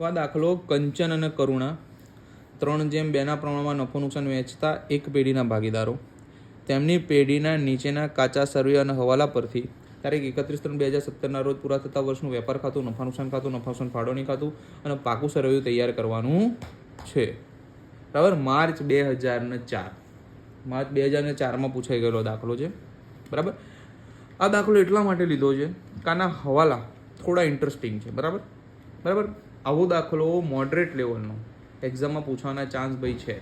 આ દાખલો કંચન અને કરુણા. ત્રણ જેમ બેના પ્રમાણમાં નફો નુકસાન વેચતા એક પેઢીના ભાગીદારો. તેમની પેઢીના નીચેના કાચા સર્વે અને હવાલા પરથી તારીખ એકત્રીસ ત્રણ બે હજાર સત્તરના રોજ પૂરા થતા વર્ષનું વેપાર ખાતું, નફા નુકસાન ખાતું નફા નુકસાન ફાળવણી ખાતું અને પાકું સર્વે તૈયાર કરવાનું છે. બરાબર? માર્ચ બે હજારને ચાર. માર્ચ બે હજાર ને ચારમાં પૂછાઈ ગયેલો દાખલો છે. બરાબર? આ દાખલો એટલા માટે લીધો છે કાના હવાલા થોડા ઇન્ટરેસ્ટિંગ છે. બરાબર? બરાબર? આવો દાખલો મોડરેટ લેવલનો એક્ઝામમાં પૂછવાના ચાન્સ ભાઈ છે.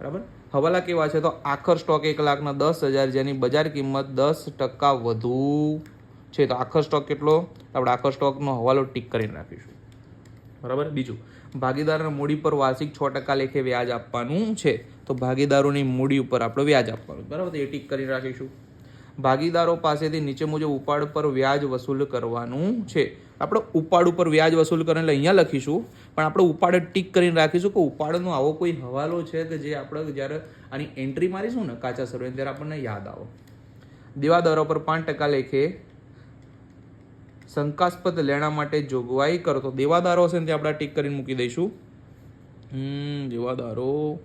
બરાબર? હવાલા કેવા છે તો આખર સ્ટોક એક લાખના દસ હજાર જેની બજાર કિંમત દસ ટકા વધુ છે. તો આખર સ્ટોક કેટલો? આપણે આખર સ્ટોકનો હવાલો ટીક કરીને રાખીશું. બરાબર? બીજું, ભાગીદારના મૂડી પર વાર્ષિક છ ટકા લેખે વ્યાજ આપવાનું છે. તો ભાગીદારોની મૂડી ઉપર આપણે વ્યાજ આપવાનું. બરાબર? એ ટીક કરીને રાખીશું. ભાગીદારો પાસેથી નીચે મુજબ ઉપાડ પર વ્યાજ વસૂલ કરવાનું છે. આપણે ઉપાડ ઉપર વ્યાજ વસૂલ કરીને એટલે અહીંયા લખીશું, પણ આપણે ઉપાડ ટીક કરીને રાખીશું કે ઉપાડનો આવો કોઈ હવાલો છે કે જે આપણે જ્યારે આની એન્ટ્રી મારીશું ને કાચા સર્વે ત્યારે આપણને યાદ આવો. દેવાદારો પર પાંચ ટકા લેખે શંકાસ્પદ લેણા માટે જોગવાઈ કરો. તો દેવાદારો હશે ને તે આપણે ટીક કરીને મૂકી દઈશું. હમ, દેવાદારો.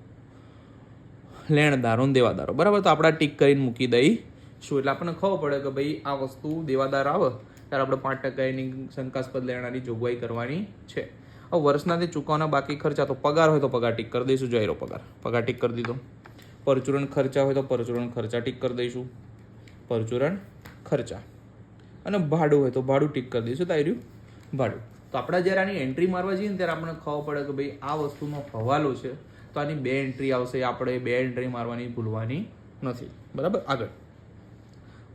લેણદારો ને દેવાદારો. બરાબર, તો આપણે ટીક કરીને મૂકી દઈશું. એટલે આપણને ખબર પડે કે ભાઈ આ વસ્તુ દેવાદાર આવે. ત્યારે આપણે પાંચ ટકા એની શંકાસ્પદ લેણાની જોગવાઈ કરવાની છે. હવે વર્ષના તે ચૂકવવાના બાકી ખર્ચા, તો પગાર હોય તો પગાર ટીક કરી દઈશું, જાહેરો પગાર. પગાર ટીક કરી દીધો. પરચુરણ ખર્ચા હોય તો પરચુરણ ખર્ચા ટીક કરી દઈશું. પરચુરણ ખર્ચા. અને ભાડું હોય તો ભાડું ટીક કરી દઈશું, તો ભાડું. તો આપણે જ્યારે આની એન્ટ્રી મારવા જઈએ ને, ત્યારે આપણને ખબર પડે કે ભાઈ આ વસ્તુનો હવાલો છે, તો આની બે એન્ટ્રી આવશે, આપણે બે એન્ટ્રી મારવાની ભૂલવાની નથી. બરાબર? આગળ.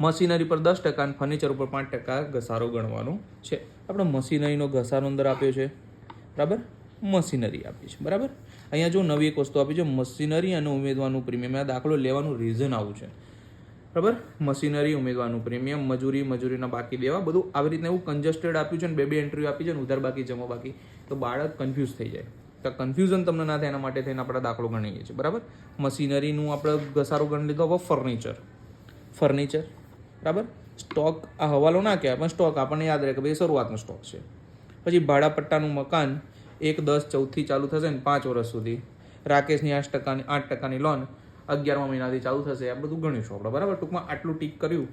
મશીનરી પર દસ ટકા અને ફર્નિચર ઉપર પાંચ ટકા ઘસારો ગણવાનો છે. આપણે મશીનરીનો ઘસારો અંદર આપ્યો છે. બરાબર? મશીનરી આપી છે. બરાબર? અહીંયા જો નવી એક વસ્તુ આપી છે, મશીનરી અને ઉમેદવાનું પ્રીમિયમ. આ દાખલો લેવાનું રીઝન આવું છે. બરાબર? મશીનરી ઉમેદવાનું પ્રીમિયમ, મજૂરી, મજૂરીના બાકી દેવા, બધું આવી રીતના એવું કન્જસ્ટેડ આપ્યું છે ને બે બે એન્ટ્રી આપી છે ને ઉધાર બાકી, જમા બાકી. તો બાળક કન્ફ્યુઝ થઈ જાય. તો કન્ફ્યુઝન તમને ના થાય એના માટે થઈને આપણે દાખલો ગણીએ છીએ. બરાબર? મશીનરીનું આપણે ઘસારો ગણી લીધો, હવે ફર્નિચર ફર્નિચર બરાબર? સ્ટોક આ હવાલો ના કહેવાય, પણ સ્ટોક આપણને યાદ રહે કે ભાઈ શરૂઆતનો સ્ટોક છે. પછી ભાડાપટ્ટાનું મકાન એક દસ ચૌદથી ચાલુ થશે ને પાંચ વર્ષ સુધી. રાકેશની આઠ ટકાની આઠ ટકાની લોન અગિયારમા મહિનાથી ચાલુ થશે. આ બધું ગણીશું આપણે, બરાબર? ટૂંકમાં આટલું ટીક કર્યું.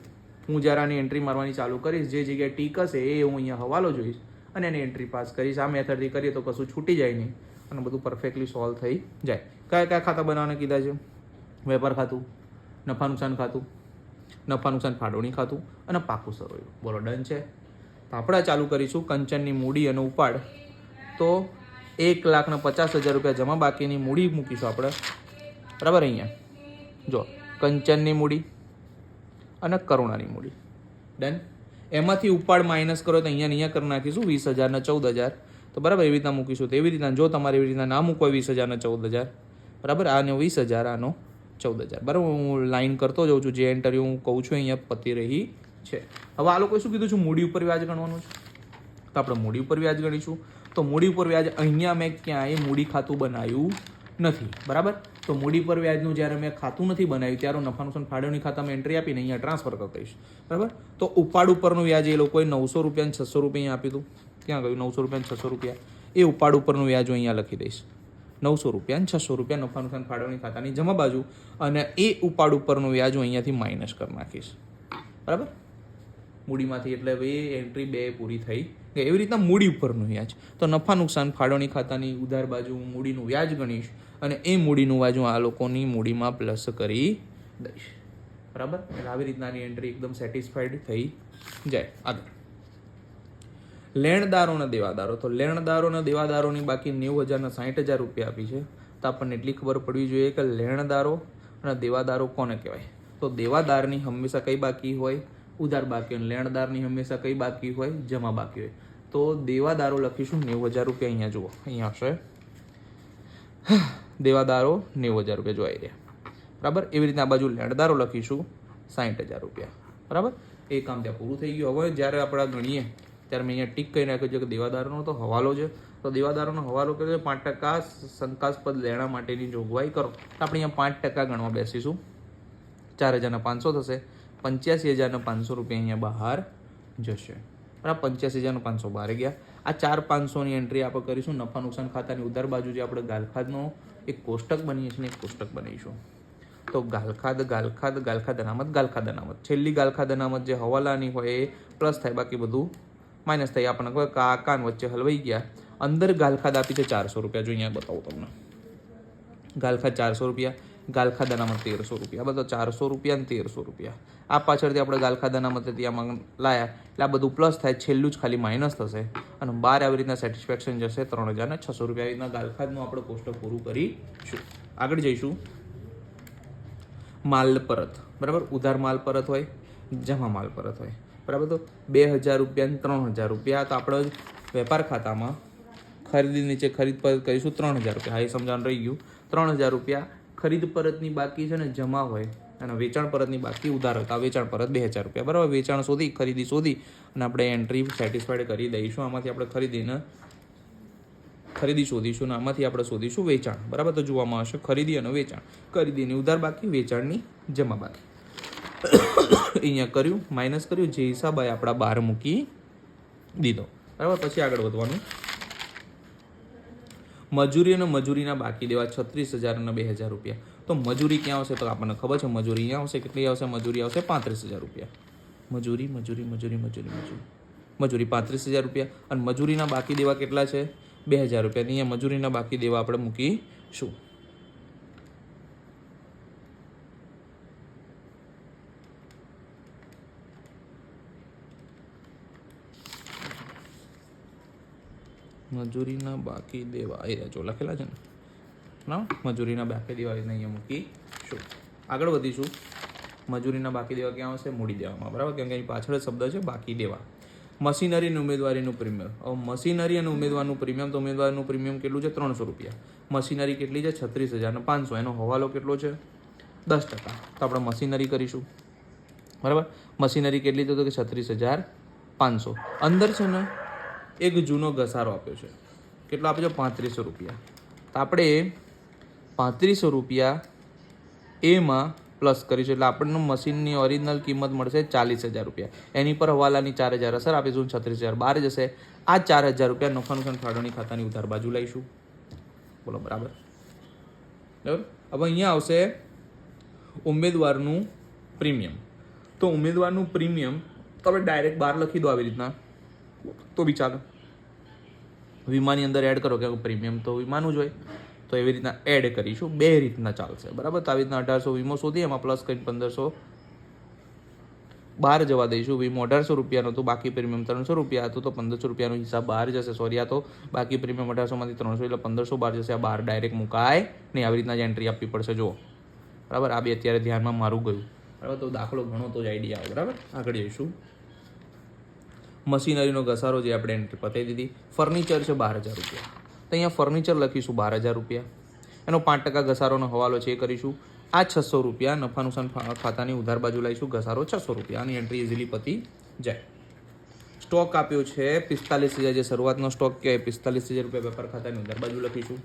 હું જ્યારે આની એન્ટ્રી મારવાની ચાલુ કરીશ, જે જગ્યાએ ટીક હશે એ હું અહીંયા હવાલો જોઈશ અને એની એન્ટ્રી પાસ કરીશ. આ મેથડથી કરીએ તો કશું છૂટી જાય નહીં અને બધું પરફેક્ટલી સોલ્વ થઈ જાય. કયા કયા ખાતા બનાવવાના કીધા છે? વેપાર ખાતું, નફા નુકસાન ખાતું? નફા નુકસાન ફાળવણી ખાતું અને પાકું સરોયું. બોલો, ડન છે? તો ચાલુ કરીશું કંચનની મૂડી અને ઉપાડ. તો એક લાખના પચાસ હજાર રૂપિયા જમા બાકીની મૂડી મૂકીશું આપણે. બરાબર અહીંયા? જો, કંચનની મૂડી અને કરુણાની મૂડી. ડન? એમાંથી ઉપાડ માઇનસ કરો તો અહીંયા અહીંયા કરી નાખીશું વીસ હજારના ચૌદ હજાર. તો બરાબર એવી રીતના મૂકીશું. તો એવી રીતના જો તમારે એવી રીતના ના મૂકવા વીસ હજારના ચૌદ હજાર. બરાબર? આનો વીસ હજાર આનો ચૌદ હજાર. બરાબર, હું લાઈન કરતો જાઉં છું, જે ઇન્ટરવ્યુ હું કહું છું, અહીંયા પતી રહી છે. હવે આ લોકોએ શું કીધું છે? મૂડી ઉપર વ્યાજ ગણવાનું છે. તો આપણે મૂડી ઉપર વ્યાજ ગણીશું. તો મૂડી ઉપર વ્યાજ અહીંયા મેં ક્યાંય મૂડી ખાતું બનાવ્યું નથી. બરાબર? તો મૂડી પર વ્યાજનું જ્યારે મેં ખાતું નથી બનાવ્યું, ત્યારે નફા નુકસાન ફાળવણી ખાતામાં એન્ટ્રી આપીને અહીંયા ટ્રાન્સફર કરી દઈશ. બરાબર? તો ઉપાડ ઉપરનું વ્યાજ એ લોકોએ નવસો રૂપિયા છસો રૂપિયા અહીંયા આપ્યું હતું. ક્યાં ગયું? નવસો રૂપિયા છસો રૂપિયા. એ ઉપાડ ઉપરનું વ્યાજ હું અહીંયા લખી દઈશ. નવસો રૂપિયા છસો રૂપિયા નફા નુકસાન ફાળવણી ખાતાની જમા બાજુ અને એ ઉપાડ ઉપરનું વ્યાજ હું અહીંયાથી માઇનસ કરી નાખીશ. બરાબર? મૂડીમાંથી એટલે એ એન્ટ્રી બે પૂરી થઈ એવી રીતના મૂડી ઉપરનું વ્યાજ. તો નફા નુકસાન ફાળવણી ખાતાની ઉધાર બાજુ હું મૂડીનું વ્યાજ ગણીશ અને એ મૂડીનું હું આ લોકોની મૂડીમાં પ્લસ કરી દઈશ. બરાબર? એટલે આવી રીતનાની એન્ટ્રી એકદમ સેટિસ્ફાઈડ થઈ જાય. આગળ લેણદારો અને દેવાદારો. તો લેણદારોના દેવાદારોની બાકી નેવું હજારના સાહીઠ હજાર રૂપિયા આપી છે. તો આપણને એટલી ખબર પડવી જોઈએ કે લેણદારો અને દેવાદારો કોને કહેવાય? તો દેવાદારની હંમેશા કઈ બાકી હોય? ઉધાર બાકી હોય. લેણદારની હંમેશા કઈ બાકી હોય? જમા બાકી હોય. તો દેવાદારો લખીશું નેવું હજાર રૂપિયા અહીંયા જુઓ. અહીંયા હશે દેવાદારો નેવું હજાર રૂપિયા જોઈ રહ્યા. બરાબર? એવી રીતના આ બાજુ લેણદારો લખીશું સાઠ હજાર રૂપિયા. બરાબર? એ કામ ત્યાં પૂરું થઈ ગયું. હવે જ્યારે આપણે ગણીએ ત્યારે મેં અહીંયા ટીક કરી નાખ્યું છે કે દેવાદારોનો તો હવાલો છે. તો દેવાદારોનો હવાલો કર્યો છે, પાંચ ટકા શંકાસ્પદ લેણા માટેની જોગવાઈ કરો. તો આપણે અહીંયા પાંચ ટકા ગણવા બેસીશું. ચાર હજારના પાંચસો થશે, પંચ્યાસી હજારના પાંચસો રૂપિયા અહીંયા બહાર જશે. બરાબર, પંચ્યાસી હજારના પાંચસો બહાર ગયા. આ ચાર પાંચસોની એન્ટ્રી આપણે કરીશું. નફા નુકસાન ખાતાની ઉધાર બાજુ જે આપણે ગાલખાદનો એક કોષ્ટક બનીએ છીએ એક કોષ્ટક બનાવીશું. તો ગાલખાદ ગાલખાદ ગાલખાદ અનામત ગાલખાદ અનામત. છેલ્લી ગાલખાદ અનામત જે હવાલાની હોય એ પ્લસ થાય, બાકી બધું માઇનસ થાય આપણને ખબર કા કાન વચ્ચે હલવાઈ ગયા. અંદર ગાલખાદ આપી છે ચારસો રૂપિયા. જો અહીંયા બતાવું તમને. ગાલખાદ ચારસો રૂપિયા ગાલખાદાનામાં તેરસો રૂપિયા. બધા ચારસો રૂપિયા અને તેરસો રૂપિયા. આ પાછળથી આપણે ગાલખાદ અનામત ત્યાં લાયા. એટલે આ બધું પ્લસ થાય, છેલ્લું જ ખાલી માઇનસ થશે. અને બાર આવી રીતના સેટિસ્ફેક્શન જશે ત્રણ હજાર ને છસો રૂપિયા. આવી રીતના ગાલખાદનું આપણે કોષ્ટક પૂરું કરીશું. આગળ જઈશું. માલ પરત. બરાબર? ઉધાર માલ પરત હોય, જમા માલ પરત હોય. બરાબર તો બે હજાર રૂપિયા ત્રણ હજાર રૂપિયા તો આપણે વેપાર ખાતામાં ખરીદી નીચે ખરીદ પરત કરીશું ત્રણ હજાર રૂપિયા. હા, એ સમજાવવાનું રહી ગયું. ત્રણ હજાર રૂપિયા ખરીદ પરતની બાકી છે ને જમા હોય અને વેચાણ પરતની બાકી ઉધાર હતા વેચાણ પરત બે હજાર રૂપિયા. બરાબર, વેચાણ શોધી, ખરીદી શોધી અને આપણે એન્ટ્રી સેટિસ્ફાઈડ કરી દઈશું. આમાંથી આપણે ખરીદીને ખરીદી શોધીશું અને આમાંથી આપણે શોધીશું વેચાણ. બરાબર, તો જોવામાં આવશે ખરીદી અને વેચાણ. ખરીદીની ઉધાર બાકી, વેચાણની જમા બાકી. અહીંયા કર્યું માઇનસ કર્યું, જે હિસાબ આવે આપણા બહાર મૂકી દીધો. બરાબર? પછી આગળ વધવાનું. મજૂરી અને મજૂરીના બાકી દેવા છત્રીસ હજાર અને બે હજાર રૂપિયા. તો મજૂરી ક્યાં આવશે? તો આપણને ખબર છે, મજૂરી અહીંયા આવશે, કેટલી આવશે? મજૂરી આવશે પાંત્રીસ હજાર રૂપિયા. મજૂરી મજૂરી મજૂરી મજૂરી મજૂરી. મજૂરી પાંત્રીસ હજાર રૂપિયા. અને મજૂરીના બાકી દેવા કેટલા છે? બે હજાર રૂપિયા. અહીંયા મજૂરીના બાકી દેવા આપણે મૂકીશું. મજૂરીના બાકી દેવા. એ જો, લખેલા છે ને? ના, મજૂરીના બાકી દેવા એને અહીંયા મૂકીશું આગળ વધીશું. મજૂરીના બાકી દેવા ક્યાં આવશે? મૂડી દેવામાં. બરાબર? કેમ કે અહીં પાછળ શબ્દ છે, બાકી દેવા. મશીનરી અને ઉમેદવારીનું પ્રીમિયમ. હવે મશીનરી અને ઉમેદવારનું પ્રીમિયમ, તો ઉમેદવારનું પ્રીમિયમ કેટલું છે? ત્રણસો રૂપિયા. મશીનરી કેટલી છે? છત્રીસ હજાર. અને પાંચસો. એનો હવાલો કેટલો છે? દસ ટકા. તો આપણે મશીનરી કરીશું. બરાબર? મશીનરી કેટલી તો કે છત્રીસ હજાર પાંચસો. અંદર છે ને એક જૂનો ઘસારો આપ્યો છે. કેટલો આપ્યો છે? પાંત્રીસો રૂપિયા. તો આપણે પાંત્રીસો રૂપિયા એમાં પ્લસ કરીશું. એટલે આપણને મશીનની ઓરિજિનલ કિંમત મળશે ચાલીસ હજાર રૂપિયા. એની પર હવાલાની ચાર હજાર અસર આપીશું છત્રીસ હજાર બાર જશે. આ ચાર હજાર રૂપિયા નફા નુકસાન ફાળવણી ખાતાની ઉધાર બાજુ લઈશું. બોલો, બરાબર? બરાબર? હવે અહીંયા આવશે ઉમેદવારનું પ્રીમિયમ. તો ઉમેદવારનું પ્રીમિયમ તમે ડાયરેક્ટ બહાર લખી દો આવી રીતના. તો બી ચાલે. વીમાની અંદર એડ કરો કે પ્રીમિયમ તો વીમાનું જ હોય. તો એવી રીતના એડ કરીશું. બે રીતના ચાલશે. બરાબર? તો આવી રીતના અઢારસો વીમો શોધી એમાં પ્લસ કરીને પંદરસો બહાર જવા દઈશું. વીમો અઢારસો રૂપિયાનો તો બાકી પ્રીમિયમ ત્રણસો રૂપિયા હતું. તો પંદરસો રૂપિયાનો હિસાબ બહાર જશે. સોરી આ તો બાકી પ્રીમિયમ અઢારસોમાંથી ત્રણસો એટલે પંદરસો બહાર જશે. આ બહાર ડાયરેક્ટ મુકાય. નહીં આવી રીતના જ એન્ટ્રી આપવી પડશે. જુઓ. બરાબર? આ બી અત્યારે ધ્યાનમાં મારું ગયું. બરાબર? તો દાખલો ઘણો તો જ આઈડિયા આવે. બરાબર? આગળ જઈશું. મશીનરીનો ઘસારો જે આપણે એન્ટ્રી પતાવી દીધી ફર્નિચર છે બાર હજાર રૂપિયા. તો અહીંયા ફર્નિચર લખીશું બાર હજાર રૂપિયા. એનો પાંચ ટકા ઘસારોનો હવાલો છે એ કરીશું. આ છસો રૂપિયા નફા નુકસાન ખાતાની ઉધાર બાજુ લાવીશું. ઘસારો છસો રૂપિયા. આની એન્ટ્રી ઇઝીલી પતી જાય. સ્ટોક આપ્યો છે પિસ્તાલીસ હજાર. જે શરૂઆતનો સ્ટોક કહેવાય, પિસ્તાલીસ હજાર રૂપિયા વેપાર ખાતાની ઉધાર બાજુ લખીશું.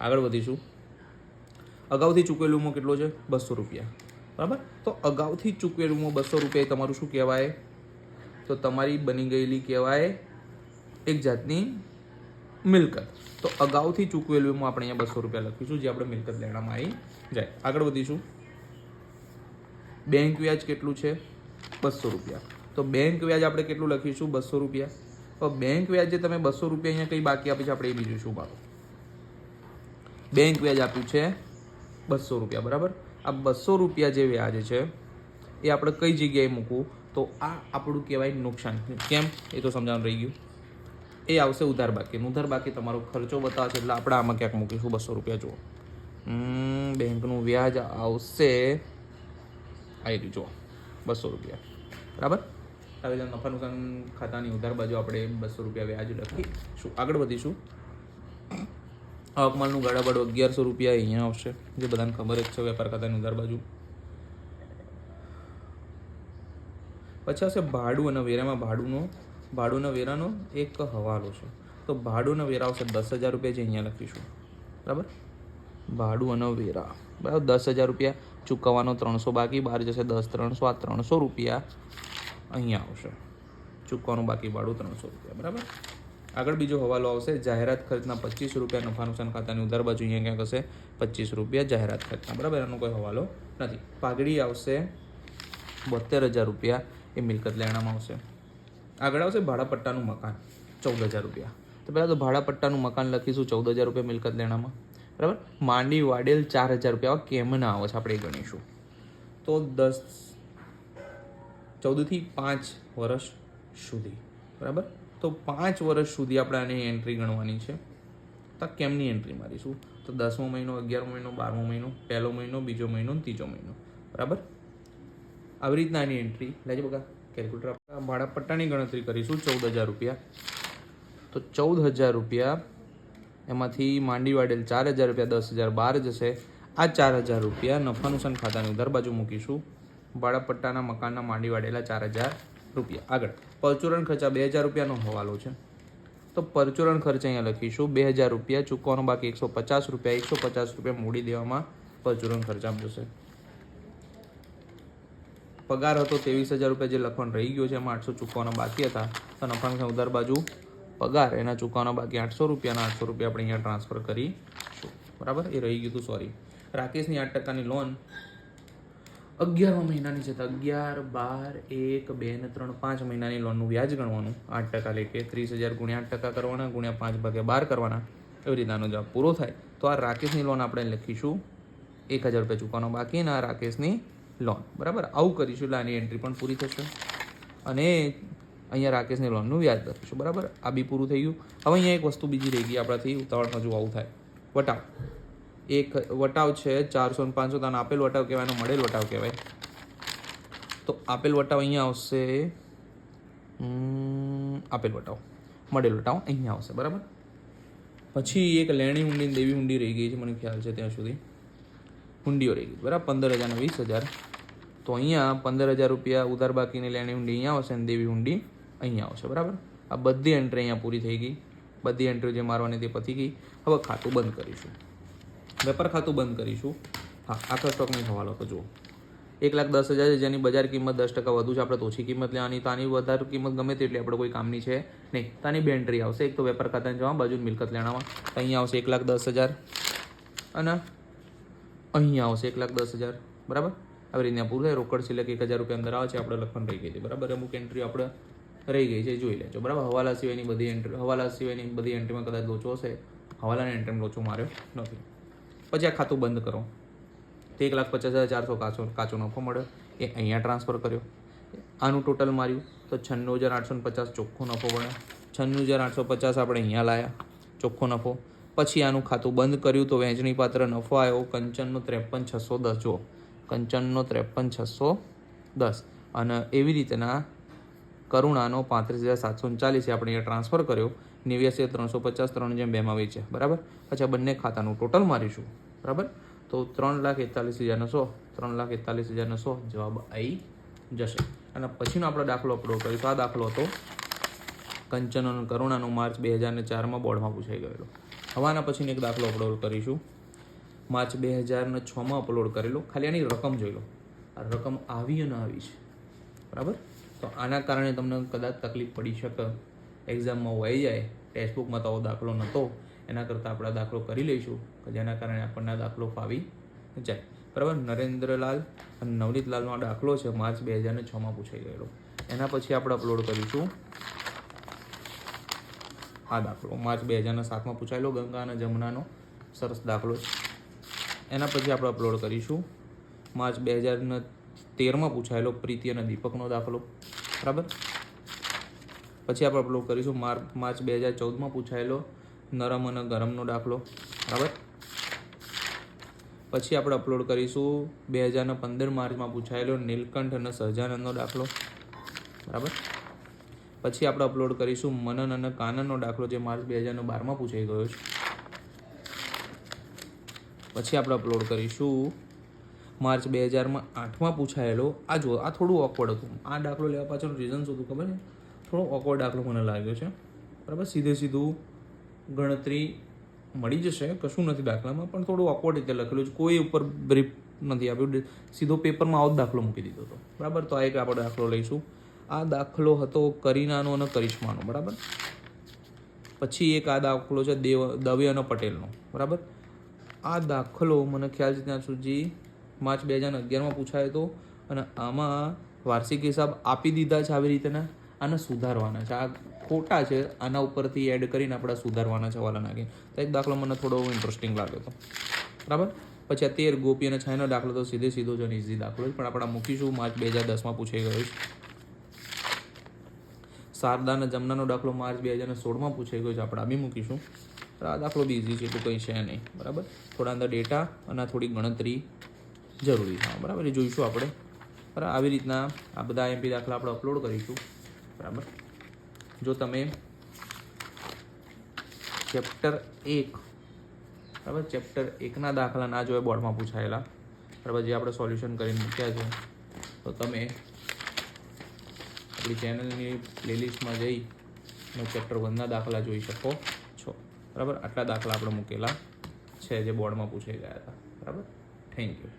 આગળ વધીશું. અગાઉથી ચૂકવેલુંમાં કેટલો છે? બસો રૂપિયા. બરાબર? તો અગાઉથી ચૂકવેલુંમાં બસો રૂપિયા તમારું શું કહેવાય? તો તમારી બની ગયેલી કહેવાય એક જાતની મિલકત. તો અગાઉથી ચૂકવેલું એમાં આપણે અહીંયા બસો રૂપિયા લખીશું, જે આપણે મિલકત લેણામાં આવી જાય. આગળ વધીશું. બેંક વ્યાજ કેટલું છે? બસો રૂપિયા. તો બેંક વ્યાજ આપણે કેટલું લખીશું? બસો રૂપિયા. તો બેંક વ્યાજ તમે બસો રૂપિયા અહીંયા કંઈ બાકી આપી છે, આપણે એ બીજું શું ભાવ બેંક વ્યાજ આપ્યું છે બસો રૂપિયા, બરાબર? આ બસો રૂપિયા જે વ્યાજ છે, એ આપણે કઈ જગ્યાએ મૂકવું? તો આ આપણું કહેવાય નુકસાન. કેમ? એ તો સમજાવવાનું રહી ગયું. એ આવશે ઉધાર બાકી. ઉધાર બાકી તમારો ખર્ચો બતાવશે એટલે આપણે આમાં ક્યાંક મૂકીશું? બસો રૂપિયા, જુઓ. બેંકનું વ્યાજ આવશે. આવી રહ્યું, જુઓ. બસો રૂપિયા. બરાબર? હવે નફા નુકસાન ખાતાની ઉધાર બાજુ આપણે બસો રૂપિયા વ્યાજ લખીશું આગળ વધીશું? આવકમાલનું ગાળા અગિયારસો રૂપિયા અહીંયા આવશે. જે બધાને ખબર જ છે, વેપાર ખાતાની ઉધાર બાજુ. પછી આવશે ભાડું અને વેરામાં ભાડુંનો, ભાડુંના વેરાનો એક હવાલો છે. તો ભાડુંના વેરા આવશે દસ હજાર રૂપિયા જે અહીંયા લખીશું. બરાબર? ભાડું અને વેરા. બરાબર? દસ હજાર રૂપિયા ચૂકવવાનો ત્રણસો બાકી બહાર જશે દસ ત્રણસો, આ ત્રણસો રૂપિયા અહીંયા આવશે. ચૂકવાનું બાકી ભાડું ત્રણસો રૂપિયા. બરાબર? આગળ બીજો હવાલો આવશે, જાહેરાત ખર્ચના પચીસ રૂપિયા નફા નુકસાન ખાતાની ઉધાર બાજુ અહીંયા ક્યાંક હશે? પચીસ રૂપિયા જાહેરાત ખર્ચના. બરાબર? એનો કોઈ હવાલો નથી. પાઘડી આવશે બોતેર હજાર રૂપિયા એ મિલકત લેણામાં આવશે. આગળ આવશે ભાડાપટ્ટાનું મકાન ચૌદ હજાર રૂપિયા. તો પહેલાં તો ભાડાપટ્ટાનું મકાન લખીશું ચૌદ હજાર રૂપિયા મિલકત લેણામાં. બરાબર? માંડી વાડેલ ચાર હજાર રૂપિયા કેમના આવે છે આપણે એ ગણીશું. તો દસ, ચૌદથી પાંચ વર્ષ સુધી. બરાબર? તો પાંચ વર્ષ સુધી આપણે આની એન્ટ્રી ગણવાની છે. તો કેમની એન્ટ્રી મારીશું? તો દસમો મહિનો, અગિયારમો મહિનો, બારમો મહિનો, પહેલો મહિનો, બીજો મહિનો, ત્રીજો મહિનો. બરાબર? આવી રીતના આની એન્ટ્રી લેજો બગા કેલ્ક્યુલેટર આપણે ભાડા પટ્ટાની ગણતરી કરીશું ચૌદ હજાર રૂપિયા. તો ચૌદ હજાર રૂપિયા, એમાંથી માંડી વાડેલ ચાર હજાર રૂપિયા દસ હજાર બાર જશે. આ ચાર હજાર રૂપિયા નફા નુકસાન ખાતાની ઉધાર બાજુ મૂકીશું. ભાડાપટ્ટાના મકાનના માંડી વાડેલા ચાર હજાર રૂપિયા. આગળ, પરચુરણ ખર્ચા બે હજાર રૂપિયાનો હવાલો છે. તો પરચુરણ ખર્ચ અહીંયા લખીશું બે હજાર રૂપિયા ચૂકવાનો બાકી એકસો પચાસ રૂપિયા, એકસો પચાસ રૂપિયા મૂડી દેવામાં પરચુરણ ખર્ચામાં જશે. પગાર હતો ત્રેવીસ હજાર રૂપિયા જે લખવાનું રહી ગયો છે, એમાં આઠસો ચૂકવાના બાકી હતા. તો નફાની ઉધાર બાજુ પગાર, એના ચૂકવાના બાકી આઠસો રૂપિયાના, આઠસો રૂપિયા આપણે અહીંયા ટ્રાન્સફર કરી બરાબર? એ રહી ગયું હતું સોરી રાકેશની આઠ ટકાની લોન અગિયારમા મહિનાની છે, તો અગિયાર, બાર, એક, બે ને ત્રણ, પાંચ મહિનાની લોનનું વ્યાજ ગણવાનું. આઠ ટકા લેખે ત્રીસ હજાર ગુણ્યા આઠ ટકા કરવાના, ગુણ્યા પાંચ ભાગ્યા બાર કરવાના. એવી રીતનાનો જવાબ પૂરો થાય. તો આ રાકેશની લોન આપણે લખીશું. એક હજાર રૂપિયા ચૂકવાનો બાકી અને આ રાકેશની લોન બરાબર? આવું કરીશું, એટલે આની એન્ટ્રી પણ પૂરી થશે. અને અહીંયા રાકેશને લોનનું વ્યાજ લખીશું બરાબર? આ બી પૂરું થઈ ગયું. હવે અહીંયા એક વસ્તુ બીજી રહી ગઈ આપણાથી, ઉતાવળમાં જો આવું થાય. વટાવ. એક વટાવ છે ચારસો ને પાંચસો તાને આપેલ વટાવ કહેવાય એનો મળેલ વટાવ કહેવાય. તો આપેલ વટાવ અહીંયા આવશે આપેલ વટાવ. મળેલ વટાવ અહીંયા આવશે, બરાબર? પછી એક લેણી ઊંડી દેવી ઊંડી રહી ગઈ છે, મને ખ્યાલ છે ત્યાં સુધી. હુંડીઓ રહી ગઈ, બરાબર? પંદર હજાર ને વીસ હજાર. તો અહીંયા પંદર હજાર રૂપિયા ઉધાર બાકીની લેણી ઊંડી અહીંયા આવશે અને દેવી ઊંડી અહીંયા આવશે, બરાબર? આ બધી એન્ટ્રી અહીંયા પૂરી થઈ ગઈ. બધી એન્ટ્રી જે મારવાની તે પતી ગઈ. હવે ખાતું બંધ કરીશું. વેપાર ખાતું બંધ કરીશું. હા, આખા સ્ટોકની હવાલો તો જુઓ. એક લાખ દસ હજાર છે, જેની બજાર કિંમત દસ ટકા વધુ છે. આપણે તો ઓછી કિંમત લેવાની. તાની વધારે કિંમત ગમે તેટલી આપણે કોઈ કામની છે નહીં. તાની બે એન્ટ્રી આવશે. એક તો વેપાર ખાતાની જવા બાજુ મિલકત લેણામાં. અહીંયા આવશે એક લાખ દસ હજાર. અને અહીંયા આવશે એક લાખ દસ હજાર, બરાબર? આવી રીતના પૂરું થાય, રોકડ સિલેક્ટ એક હજાર રૂપિયા અંદર આવે છે, આપણે લખવાનું રહી ગઈ છે, બરાબર? અમુક એન્ટ્રી આપણે રહી ગઈ છે જોઈ લેજો, બરાબર? હવાલા સિવાયની બધી એન્ટ્રી હવાલા સિવાયની બધી એન્ટ્રીમાં કદાચ લોચો હશે, હવાલાની એન્ટ્રીમાં લોચો માર્યો નથી. પછી આ ખાતું બંધ કરો. તો એક લાખ પચાસ હજાર ચારસો કાચો કાચો નફો મળ્યો, એ અહીંયા ટ્રાન્સફર કર્યો. આનું ટોટલ માર્યું તો છન્નું હજાર આઠસો પચાસ ચોખ્ખો નફો મળ્યો છન્નું હજાર આઠસો પચાસ આપણે અહીંયા લાયા ચોખ્ખો નફો. પછી આનું ખાતું બંધ કર્યું તો વહેંચણી પાત્ર નફો આવ્યો. કંચનનો ત્રેપન છસો દસ. જુઓ, કંચનનો ત્રેપન છસો દસ. અને એવી રીતના કરુણાનો પાંત્રીસ હજાર સાતસો ચાલીસે આપણે ટ્રાન્સફર કર્યો. નેવ્યાસી ત્રણસો પચાસ, ત્રણ જેમ બેમાં વેચે બરાબર? પછી આ બંને ખાતાનું ટોટલ મારીશું. બરાબર? તો ત્રણ લાખ એકતાલીસ હજારનો સો ત્રણ લાખ એકતાલીસ હજારનો સો જવાબ આવી જશે. અને પછીનો આપણો દાખલો અપલોડ કરીશું. આ દાખલો હતો કંચન અને કરુણાનો. માર્ચ બે હજારને ચારમાં બોર્ડમાં પૂછાઈ ગયેલો. હવે આના પછીનો એક દાખલો અપલોડ કરીશું. માર્ચ બે હજારને છમાં અપલોડ કરેલો. ખાલી આની રકમ જોઈ લો. આ રકમ આવી અને આવી છે. બરાબર? તો આના કારણે તમને કદાચ તકલીફ પડી શકે. એક્ઝામમાં વહી જાય, ટેક્સ્ટબુકમાં તો આવો દાખલો નહોતો એના કરતાં આપણે દાખલો કરી લઈશું, કે જેના કારણે આપણને દાખલો ફાવી જાય. બરાબર? નરેન્દ્રલાલ અને નવનીતલાલનો આ દાખલો છે, માર્ચ બે હજારને છમાં પૂછાઈ ગયેલો. એના પછી આપણે અપલોડ કરીશું. આ દાખલો. માર્ચ બે હજારના સાતમાં પૂછાયેલો ગંગા અને જમુનાનો સરસ દાખલો છે. એના પછી આપણે અપલોડ કરીશું. માર્ચ બે હજારના તેરમાં પૂછાયેલો પ્રીતિ અને દીપકનો દાખલો. બરાબર? પછી આપણે અપલોડ કરીશું માર્ચ માર્ચ બે હજાર ચૌદમાં પૂછાયેલો નરમ અને ગરમનો દાખલો. બરાબર? પછી આપણે અપલોડ કરીશું બે હજારના પંદર માર્ચમાં પૂછાયેલો નીલકંઠ અને સહજાનંદનો દાખલો. બરાબર? પછી આપણે અપલોડ કરીશું મનન અને કાનનનો દાખલો જે માર્ચ બે હજારનો બારમાં પૂછાઈ ગયો છે. પછી આપણે અપલોડ કરીશું માર્ચ બે હજારમાં આઠમાં પૂછાયેલો. આ જો આ થોડું ઓકવર્ડ હતું. આ દાખલો લેવા પાછળનું રીઝન શું ખબર છે? થોડો ઓકવર્ડ દાખલો મને લાગ્યો છે. બરાબર, સીધે સીધું ગણતરી મળી જશે, કશું નથી દાખલામાં, પણ થોડું ઓકવર્ડ રીતે લખેલું છે. કોઈ ઉપર બ્રીફ નથી આપ્યું. સીધો પેપરમાં આવો જ દાખલો મૂકી દીધો હતો. બરાબર, તો આ એક આપણે દાખલો લઈશું. આ દાખલો હતો કરીનાનો અને કરિશ્માનો, બરાબર? પછી એક આ દાખલો છે દેવ, દવે અને પટેલનો, બરાબર? આ દાખલો મને ખ્યાલ છે ત્યાં સુધી માર્ચ બે હજાર અગિયારમાં પૂછાયો હતો અને આમાં વાર્ષિક હિસાબ આપી દીધા છે આવી રીતેના આને સુધારવાના છે. આ ખોટા છે, આના ઉપરથી એડ કરીને આપણે સુધારવાના છે વાલા નાખીને. તો એક દાખલો મને થોડો ઇન્ટરેસ્ટિંગ લાગ્યો હતો. બરાબર? પછી આ તેર ગોપી અને છાયનો દાખલો તો સીધે સીધો જ અને ઇઝી દાખલો પણ આપણે મૂકીશું. માર્ચ બે હજાર દસમાં પૂછાઈ ગયો છે. શારદા અને જમનાનો દાખલો માર્ચ બે હજાર સોળમાં પૂછાઈ ગયો છે. આપણે આ બી મૂકીશું આ દાખલો બી ઇઝી છે એટલું કંઈ છે નહીં. બરાબર? થોડા અંદર ડેટા અને થોડી ગણતરી જરૂરી છે. બરાબર? એ જોઈશું આપણે. બરાબર? આવી રીતના આ બધા એમપી દાખલા આપણે અપલોડ કરીશું. બરાબર? જો તમે ચેપ્ટર એક, બરાબર? ચેપ્ટર એકના દાખલા ના જોયા બોર્ડમાં પૂછાયેલા. બરાબર? જે આપણે સોલ્યુશન કરીને મૂક્યા છે. તો તમે આપણી ચેનલની પ્લેલિસ્ટમાં જઈ તમે ચેપ્ટર વનના દાખલા જોઈ શકો છો. બરાબર? આટલા દાખલા આપણે મૂકેલા છે જે બોર્ડમાં પૂછાઈ ગયા હતા. બરાબર? Thank you